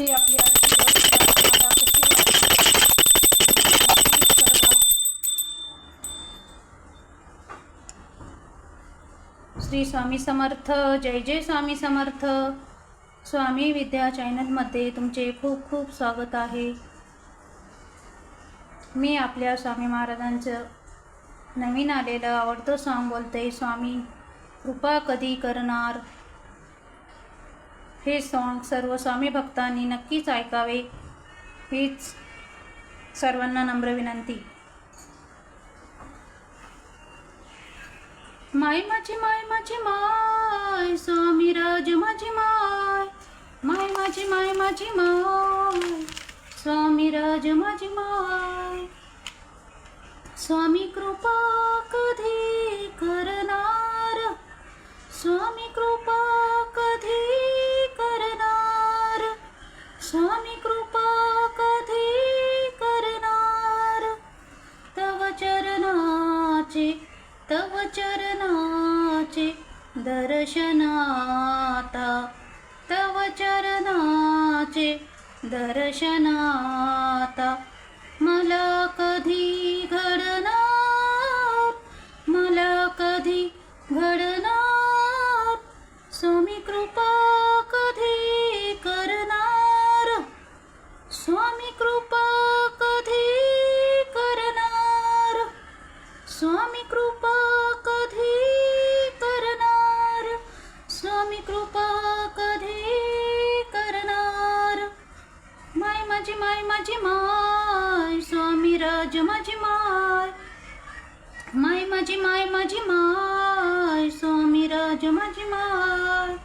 ही आपली आजची श्री स्वामी समर्थ जय जय स्वामी समर्थ. स्वामी विद्या चॅनलमध्ये तुमचे खूप खूप स्वागत आहे. मी आपल्या स्वामी महाराजांचं नवीन आलेलं आवडतं सॉन्ग बोलते स्वामी कृपा कधी करणार? हे सॉन्ग सर्व स्वामी भक्तांनी नक्कीच ऐकावे हीच सर्वांना नम्र विनंती. माय माझी माय माझी माय स्वामी राज माझी माय माय माझी माय माझी माय स्वामी राज माझी माय स्वामी कृपा चरणाचे दर्शनाता. मला कधी घडणार? मला कधी घड माय माझी माय माझी माय स्वामी राज माझी माय माय माझी माय माझी माय स्वामी राज माझी माय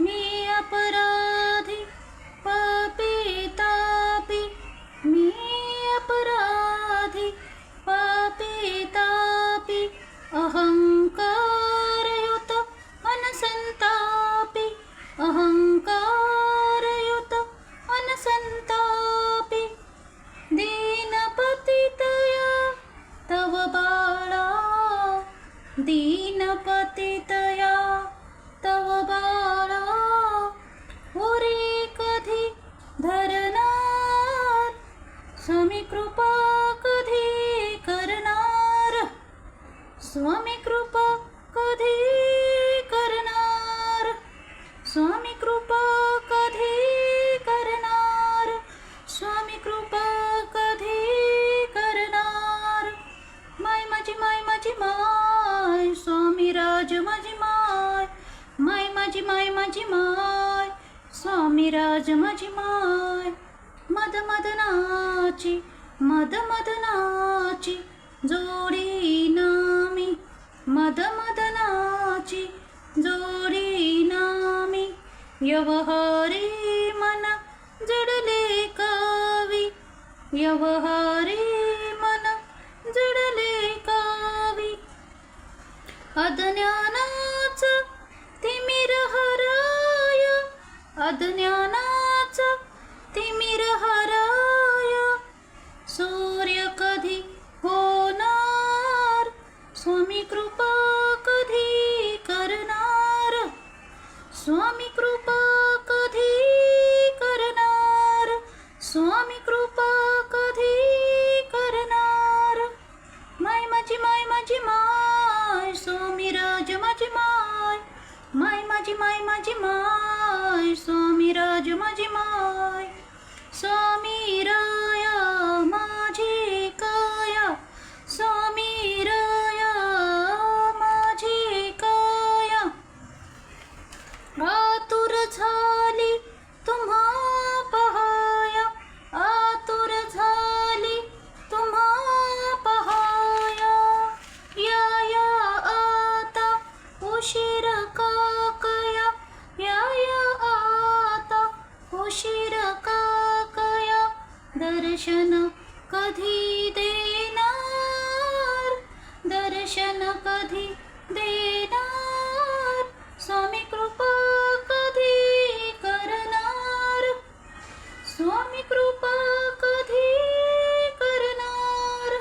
मी अपराधी कृपा कधी करणार? स्वामी कृपा कधी करणार? स्वामी कृपा कधी करणार? स्वामी कृपा कधी करणार? माय माझी माय माझी माय स्वामी राज माझी माय माय माझी माय माझी माय स्वामी राज माझी माय मद मदनाची मद मदनाची जोडी नामी. मद मदनाची जोडी नामी. व्यवहारी मन जडले कावी. व्यवहारी मन जडले कावी. अज्ञानाच तिमिर हराय. अज्ञानाच तिमिर हराय. माय माझी माय माझी माय स्वामी राज माझी माय स्वामी राया कधी देणार? स्वामी कृपा कधी करणार? स्वामी कृपा कधी करणार?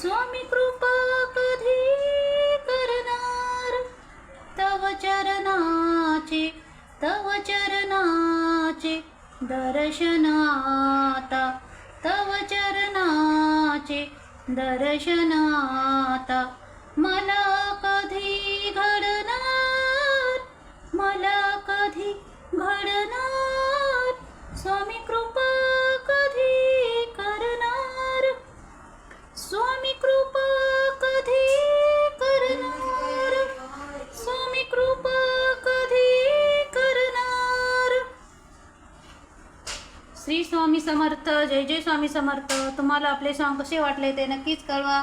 स्वामी कृपा कधी करणार? तव चरणाचे तव चरणाचे दर्शनाता तव चरणाचे दर्शनाता मला कधी घडणार मला कधी घडणार स्वामी कृपा कधी करणार? स्वामी कृपा कधी करणार? स्वामी कृपा कधी करणार? श्री स्वामी समर्थ जय जय स्वामी समर्थ. तुम्हाला आपले सॉन्ग कसे वाटले ते नक्कीच कळवा.